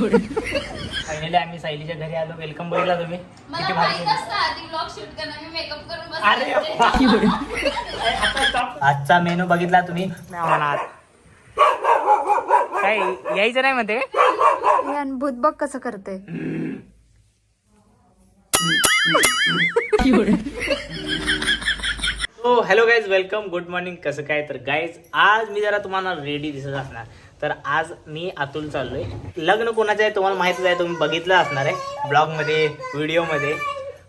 Finally आम्ही सायलीच्या घरी आलो. वेलकम बघितला तुम्ही. मला किती भारी माहीत असतं आधी ब्लॉग शूट करणार मी मेकअप करून अरे बसते आजचा मेनू बघितला तुम्ही. काय यायचं नाही म्हणते? हे अनुभूत बघ कसं करते हो hello guys welcome good morning कसं काय? तर गाईज आज मी जरा तुम्हाला रेडी दिसत असणार. तर आज मी अतुल चाललोय. लग्न कोणाचं आहे तुम्हाला माहितीच आहे तुम्ही बघितलं असणार आहे. ब्लॉगमध्ये व्हिडिओमध्ये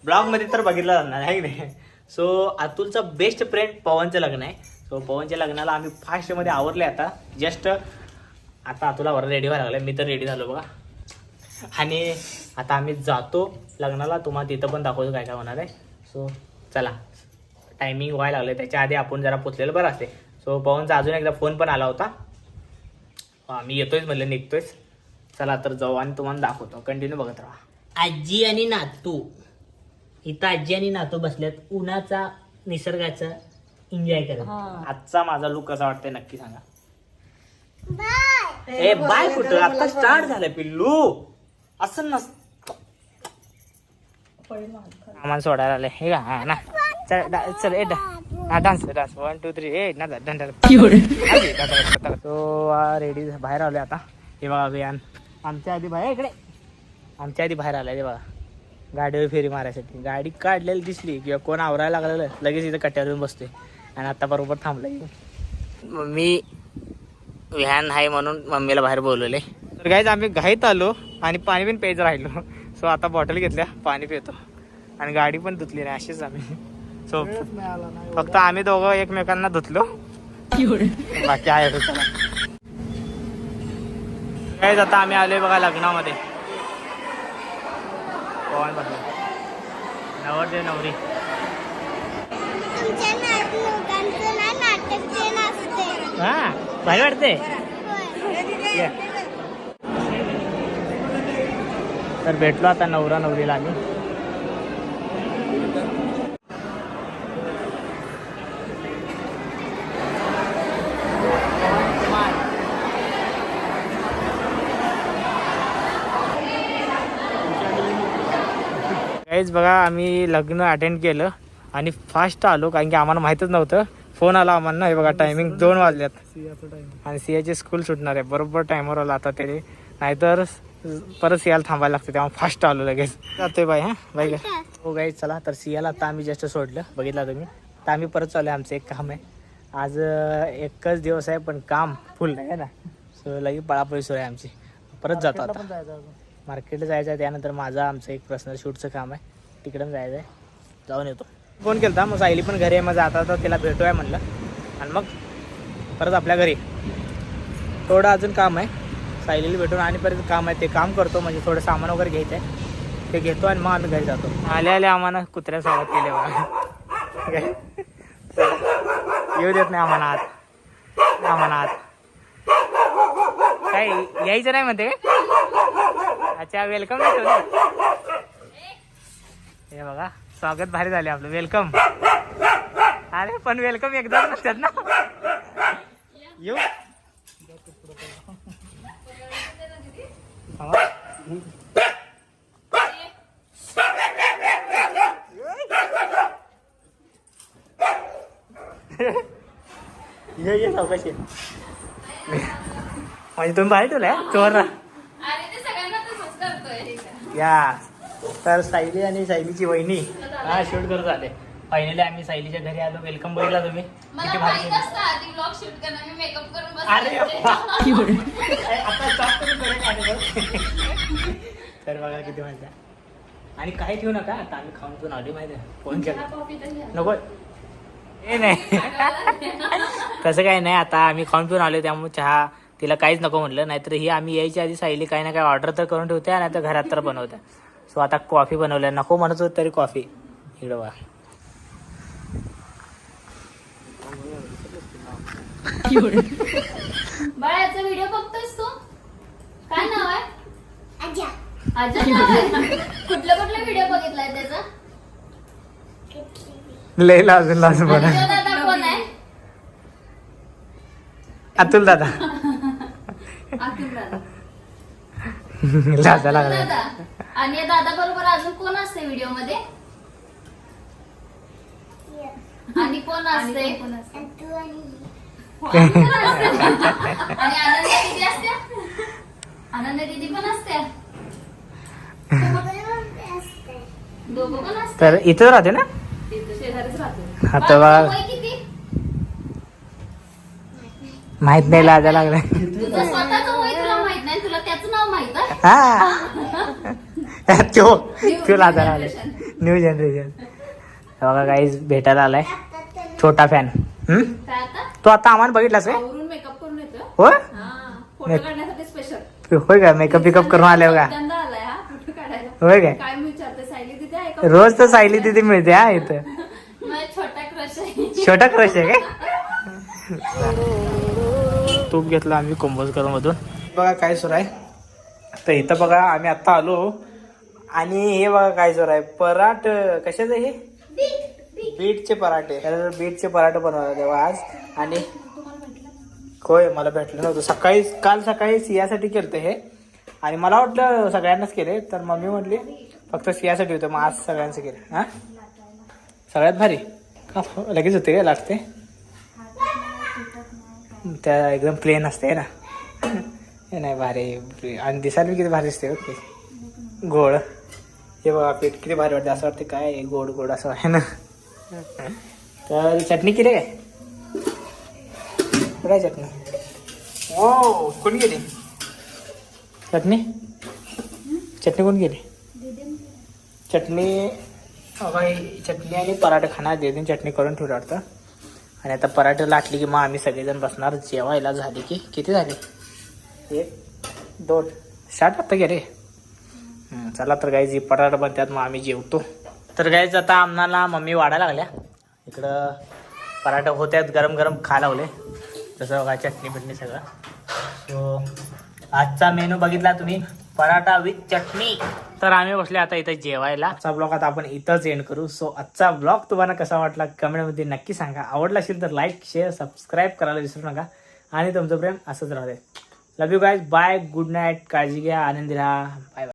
ब्लॉगमध्ये तर बघितलं असणार आहे की नाही? सो अतुलचं बेस्ट फ्रेंड पवनचं लग्न आहे. सो पवनच्या लग्नाला आम्ही फास्टमध्ये आवरले आता. जस्ट आता अतुला वर रेडी व्हायला लागलं मी तर रेडी झालो बघा. आणि आता आम्ही जातो. लग्नाला तुम्हाला तिथं पण दाखवतो काय काय होणार आहे. सो चला. टायमिंग व्हायला लागलं त्याच्या आधी आपण जरा पोचलेलं बरं असते सो पवनचा अजून एकदा फोन पण आला होता. हा, मी येतोयच म्हणलं निघतोयच. चला तर जाऊ आणि तुम्हाला दाखवतो. कंटिन्यू बघत राहा. आजी आणि नातू. इथं आजी आणि नातू बसल्यात उन्हाचा निसर्गाचा एन्जॉय करत. आजचा माझा लुक कसा वाटतंय नक्की सांगा. ए बाय कुठं? आता स्टार्ट झालंय पिल्लू. असं नस आम्हाला सोडायला आलंय हे का ना. चल डा- चल ए डा- हा dance dance one two three ए ना दंड तो रेडी बाहेर आलोय आता हे बघा अभियान आमच्या आधी बाहेर इकडे आमच्या आधी बाहेर आलाय बघा गाडीवर फेरी मारायसाठी गाडी काढलेली दिसली किंवा कोण आवरायला लागलेलं लगेच इथं येऊन बसतोय आणि आता बरोबर थांबलाय मी व्हॅन आहे म्हणून मम्मीला बाहेर बोलवले तर गाईज आम्ही घाईत आलो आणि पाणी पण प्यायचं राहिलो सो आता बॉटल घेतल्या पाणी पितो आणि गाडी पण धुतली नाही अशीच आम्ही सो फक्त आम्ही दोघं एकमेकांना धुतलो. बाकी आहे गाईज आता आम्ही आलोय बघा लग्नामध्ये. कोण बसला नवरदेव नवरी. हा भारी वाटते या. तर भेटलो आता नवरा नवरीला आम्ही. काहीच बघा आम्ही लग्न अटेंड केलं आणि फास्ट आलो कारण की आम्हाला माहीतच नव्हतं. फोन आला आम्हाला हे बघा टायमिंग दोन वाजल्यात. आणि सियाची स्कूल सुटणार आहे. बरोबर टायमवर आला आता तरी नाहीतर परत सियाला थांबायला लागतं तेव्हा फास्ट आलो लगेच. जातोय बाई हा? बाई हो गाई चला. तर सियाला आता आम्ही जस्ट सोडलं. बघितला तुम्ही? तर आम्ही परत चालू आमचं एक काम आहे. आज एकच दिवस आहे पण काम फुल आहे ना? सो लगेच पळापळी सुरू आहे आमची. परत जातो आता. मार्केटला जायचं आहे त्यानंतर माझं आमचं एक पर्सनल शूटचं काम आहे. तिकडं जायचं आहे. जाऊन येतो. फोन केला मग सायली पण घरी आहे मग जाता तर तिला भेटूया म्हणलं. आणि मग परत आपल्या घरी. थोडं अजून काम आहे. सायलीला भेटून आणि परत काम आहे ते काम करतो. म्हणजे थोडं सामान वगैरे घ्यायचं आहे. ते घेतो आणि मग आम्ही घरी जातो. आले आले आम्हाला कुत्र्या सोबत केले येऊ देत नाही आम्हाला आत. आम्हाला आत. काय यायचं नाही म्हणते अच्छा वेलकम हे बघा स्वागत भारी झाले आपलं वेलकम अरे पण वेलकम एकदम नसतात ना येऊ ये ये चौकशी म्हणजे तुम्ही बाहेर ठेवलाय चोर अरे ते सगळ्यांना तसंच करतोय या. तर सायली आणि सायलीची वहिनी. हा शूट करत आले. फायनली आम्ही सायलीच्या घरी आलो. वेलकम बघितला तुम्ही. मला किती भारी माहीत असतं आधी ब्लॉग शूट करणार मी मेकअप करून अरे बसते अरे, आता stop करून परत आले बघ. तर बघा किती मजा आणि काही ठेवू नका. आता आम्ही खाऊन पिऊन आली माहिती फोन केला. कॉफी तर घ्या. नको. हे नाही. तसं काही नाही. आता आम्ही खाऊन पिऊन आलो त्यामुळे चहा तिला काहीच नको म्हटलं नाहीतर ही आम्ही यायच्या आधी सायली काही ना काही ऑर्डर तर करून ठेवते नाही तर घरात तर बनवत्या सो आता कॉफी बनवल्या. नको म्हणत होत तरी कॉफी इकडं बघा. बाळाचा व्हिडिओ बघतोयस तू? काय नाव आहे? आजा नाव आहे? कुठला कुठला व्हिडिओ बघितलाय त्याचा? लय लाजून लाजून बघा. अतुल दादा. अतुल दादा लागला दादा आणि दादा बरोबर अजून कोण असते व्हिडिओमध्ये आणि कोण असते आणि तू आणि आनंद दिदी असते आनंद दिदी पण असते दोघं पण असते तर इथं राहते ना? शेजारीच राहते. आता बघा किती? माहीत नाही लाजा लागला तुझं स्वतःचं वय तुला माहीत नाही तुला त्याचं नाव माहीत आहे. हा. तो तो लाजा लागला न्यू जनरेशन बघा काहीच भेटायला आलाय. छोटा फॅन तो आता आम्हाला बघितलास काय आवरून मेकअप करून येतो होय? हा फोटो काढण्यासाठी स्पेशल होय का? मेकअप बिकअप करून आले हा काढायला. होय काय रोज तर सायली तिथे मिळते हा इथं. माझा छोटा क्रश आहे. छोटा क्रश आहे काय? तूप घेतला आम्ही कुंभोजकरमधून बघा काय सुरू आहे. तर इथं बघा आम्ही आत्ता आलो. आणि हे बघा काय सुरू आहे. पराठ कशाचं हे? बीटचे पराठे. तर बीटचे पराठे बनवले तेव्हा आज. आणि होय मला भेटलं नव्हतं. सकाळी काल सकाळी सियासाठी केलं हे. आणि मला वाटलं सगळ्यांनाच केले. तर मम्मी म्हटली फक्त सियासाठी होतं. मग आज सगळ्यांचं केलं. हां? सगळ्यात भारी. का लगेच होते लागते? त्या एकदम प्लेन असते ना. हे नाही भारी. आणि दिसायला बी किती भारी असते हो ते. गोड. हे बघा पीठ किती भारी वाटते. असं वाटते काय गोड गोड असं आहे ना. तर चटणी केली काय? कुठे आहे चटणी? हो कोण गेली चटणी? चटणी कोण गेली चटणी बाई चटणी आणि पराठा खाणार. दे चटणी करून ठेवलं वाटतं. आणि आता पराठे लाटली की मग आम्ही सगळेजण बसणार. जेवायला झाली की. किती झाले? एक दोन. साठ वाजता घे रे चला तर गाईज पराठा बनतात मग आम्ही जेवतो. तर गाईज आता आम्हाला मम्मी वाढायला लागल्या. इकडं पराठा होत्यात गरम गरम खा लावले जसं बघा चटणी बिटणी सगळं. सो आजचा मेनू बघितला तुम्ही? पराठा विथ चटणी. तर आम्ही बसले आता इथं जेवायला. आजचा ब्लॉग आता आपण इथंच एंड करू. सो आजचा ब्लॉग तुम्हाला कसा वाटला कमेंटमध्ये नक्की सांगा. आवडला असेल तर लाईक शेअर सबस्क्राईब करायला विसरू नका. आणि तुमचं प्रेम असंच राहते love you guys bye good night काळजी घ्या. आनंदी राहा बाय